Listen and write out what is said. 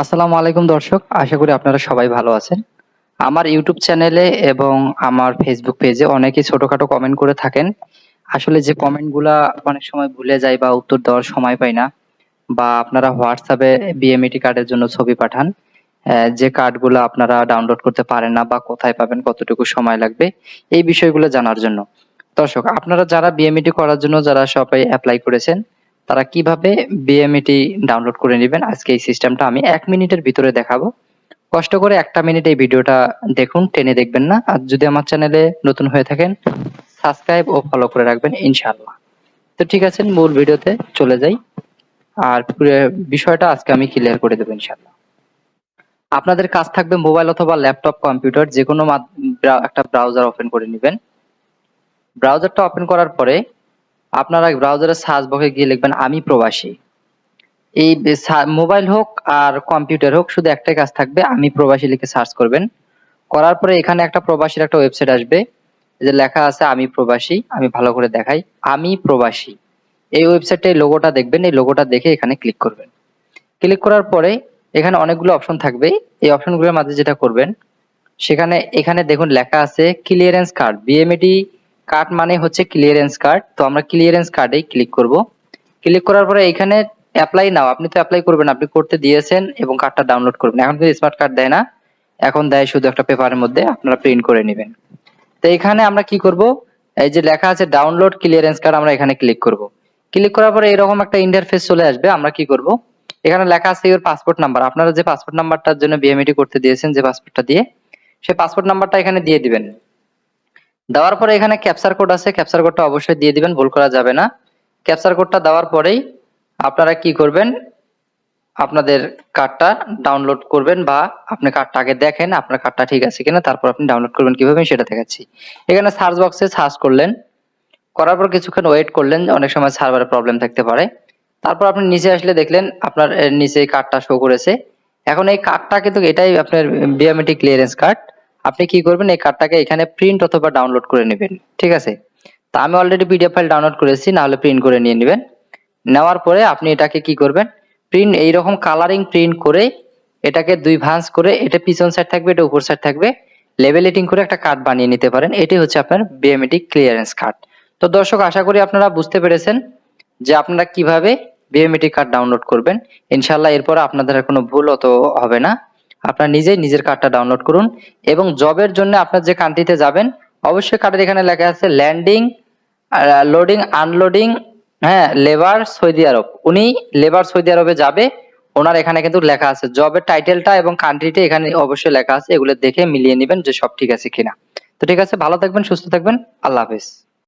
আসসালামু আলাইকুম দর্শক, আশা করি আপনারা সবাই ভালো আছেন। আমার ইউটিউব চ্যানেলে এবং আমার ফেসবুক পেজে অনেকেই ছোটখাটো কমেন্ট করে থাকেন। আসলে যে কমেন্টগুলা অনেক সময় ভুলে যাই বা উত্তর দেওয়ার সময় পাই না, বা আপনারা হোয়াটসঅ্যাপে বিএমইটি কার্ডের জন্য ছবি পাঠান যে কার্ডগুলো আপনারা ডাউনলোড করতে পারেন না বা কোথায় পাবেন, কতটুকু সময় লাগবে, এই বিষয়গুলো জানার জন্য। দর্শক, আপনারা যারা বিএমইটি করার জন্য যারা সবাই অ্যাপ্লাই করেছেন তারা কীভাবে বিএমইটি ডাউনলোড করে নেবেন? আজকে এই সিস্টেমটা আমি এক মিনিটের ভিতরে দেখাবো। কষ্ট করে একটা মিনিট এই ভিডিওটা দেখুন, টেনে দেখবেন না। আর যদি আমার চ্যানেলে নতুন হয়ে থাকেন সাবস্ক্রাইব ও ফলো করে রাখবেন, ইনশাআল্লাহ। তো ঠিক আছে, মূল ভিডিওতে চলে যাই। আর বিষয়টা আজকে আমি ক্লিয়ার করে দেবো, ইনশাআল্লাহ। আপনাদের কাজ থাকবে মোবাইল অথবা ল্যাপটপ, কম্পিউটার, যে কোনো একটা ব্রাউজার ওপেন করে নেবেন। ব্রাউজারটা ওপেন করার পরে আপনারা ব্রাউজারের সার্চ বক্সে গিয়ে লিখবেন, আমি প্রবাসী। এই মোবাইল হোক আর কম্পিউটার হোক, শুধু একটাই কাজ থাকবে, আমি প্রবাসী লিখে সার্চ করবেন। করার পরে এখানে একটা প্রবাসীর একটা ওয়েবসাইট আসবে যে লেখা আছে, আমি প্রবাসী, আমি ভালো করে দেখাই, আমি প্রবাসী। এই ওয়েবসাইটে লোগোটা দেখবেন, এই লোগোটা দেখে এখানে ক্লিক করবেন। ক্লিক করার পরে এখানে অনেকগুলো অপশন থাকবে, এই অপশনগুলোর মাঝে যেটা করবেন, সেখানে, এখানে দেখুন লেখা আছে ক্লিয়ারেন্স কার্ড বিএমএটি কার্ড মানে হচ্ছে ক্লিয়ারেন্স কার্ড তো আমরা ক্লিয়ারেন্স কার্ডেই ক্লিক করব। ক্লিক করার পরে এখানে অ্যাপ্লাই নাও আপনি তো অ্যাপ্লাই করবেন, আপনি করতে দিয়েছেন এবং কার্ডটা ডাউনলোড করবেন। এখন কিন্তু স্মার্ট কার্ড দেয় না, এখন দেয় শুধু একটা পেপারের মধ্যে, আপনারা প্রিন্ট করে নেবেন। তো এখানে আমরা কি করব? এই যে লেখা আছে ডাউনলোড ক্লিয়ারেন্স কার্ড আমরা এখানে ক্লিক করব। ক্লিক করার পরে এরকম একটা ইন্টারফেস চলে আসবে, আমরা কি করব? এখানে লেখা আছে ইওর পাসপোর্ট নাম্বার আপনারা যে পাসপোর্ট নাম্বারটার জন্য বিএমইটি করতে দিয়েছেন, যে পাসপোর্টটা দিয়ে, সেই পাসপোর্ট নাম্বারটা এখানে দিয়ে দিবেন। দেওয়ার পরে এখানে ক্যাপচার কোড আছে। ক্যাপচার কোডটা অবশ্যই দিয়ে দিবেন, ভুল করা যাবে না। ক্যাপচার কোডটা দেওয়ার পরেই আপনারা কি করবেন? আপনাদের কার্ডটা ডাউনলোড করবেন বা আপনি কার্ডটা আগে দেখেন, আপনার কার্ডটা ঠিক আছে কিনা, তারপর আপনি ডাউনলোড করবেন কীভাবে সেটা দেখাচ্ছি। এখানে সার্চ বক্সে সার্চ করলেন। করার পর কিছুক্ষণ ওয়েট করলেন, অনেক সময় সার্ভারে প্রবলেম থাকতে পারে। তারপর আপনি নিচে আসলে দেখলেন, আপনার নিচে কার্ডটা শো করেছে। এখন এই কার্ডটা কিন্তু এটাই আপনার বিওমেট্রিক ক্লিয়ারেন্স কার্ড আপনি কি করবেন, এই কার্ডটাকে এখানে প্রিন্ট অথবা ডাউনলোড করে নেবেন, ঠিক আছে? তা আমি অলরেডি পিডিএফ ফাইল ডাউনলোড করেছি না হলে প্রিন্ট করে নিয়ে নেবেন। নেওয়ার পরে আপনি এটাকে কি করবেন প্রিন্ট এইরকম কালারিং প্রিন্ট করে এটাকে দুই ভাঁজ করে, এটা পিছন সাইড থাকবে, এটা উপর সাইড থাকবে লেবেলেটিং করে একটা কার্ড বানিয়ে নিতে পারেন। এটি হচ্ছে আপনার বিওমেট্রিক ক্লিয়ারেন্স কার্ড তো দর্শক, আশা করি আপনারা বুঝতে পেরেছেন যে আপনারা কীভাবে বিওমেট্রিক কার্ড ডাউনলোড করবেন। ইনশাল্লাহ এরপর আপনাদের কোনো ভুল অত হবে না। আপনারা নিজেই নিজের কার্ডটা ডাউনলোড করুন এবং জবের জন্য আপনার যে কান্ট্রিতে যাবেন, অবশ্যই কার্ডের এখানে লেখা আছে ল্যান্ডিং লোডিং আনলোডিং হ্যাঁ লেবার সৌদি আরব। উনি লেবার সৌদি আরবে যাবে, ওনার এখানে কিন্তু লেখা আছে। জবের টাইটেলটা এবং কান্ট্রিটা এখানে অবশ্যই লেখা আছে, এগুলো দেখে মিলিয়ে নেবেন যে সব ঠিক আছে কিনা। তো ঠিক আছে, ভালো থাকবেন, সুস্থ থাকবেন, আল্লাহ হাফেজ।